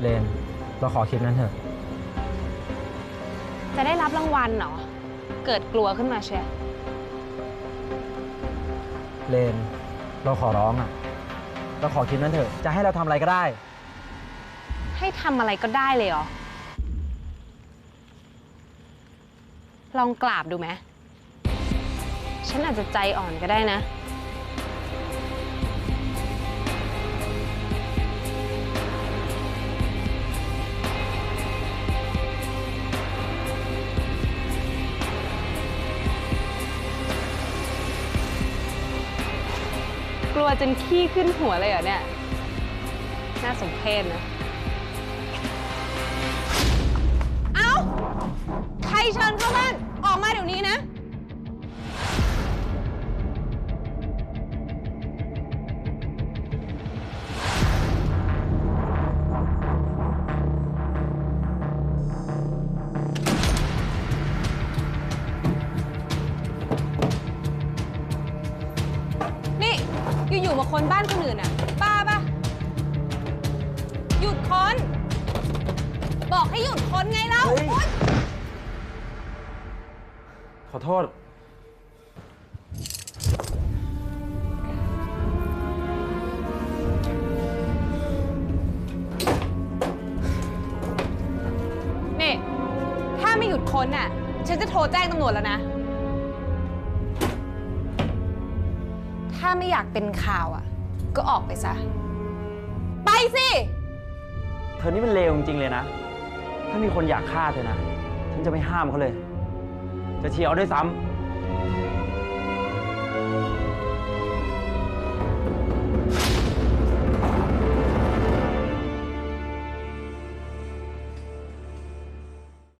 เลน เราขอคลิปนั้นเถอะ จะได้รับรางวัลเหรอ เกิดกลัวขึ้นมาเชียเลน เราขอร้องอะเราขอคลิปนั้นเถอะ จะให้เราทำอะไรก็ได้ ให้ทำอะไรก็ได้เลยเหรอ ลองกราบดูไหม ฉันอาจจะใจอ่อนก็ได้นะ ลัวจนขี้ขึ้นหัวเลยเหรอเนี่ย น่าสมเพชนะ เอ้า ใครเชิญเข้าบ้าน ออกมาเดี๋ยวนี้นะ อยู่ๆมาค้นบ้านคนอื่นอะบ้าปะหยุดค้น บอกให้หยุดค้นไงเล่าเฮ้ย โอ๊ยขอโทษ นี่ ถ้าไม่หยุดค้นน่ะ ฉันจะโทรแจ้งตำรวจแล้วนะ ถ้าไม่อยากเป็นข่าวอะ ก็ออกไปซะ ไปสิ เธอนี่มันเลวจริงๆเลยนะ ถ้ามีคนอยากฆ่าเธอนะ ฉันจะไม่ห้ามเขาเลย จะเชียร์เอาด้วยซ้ำ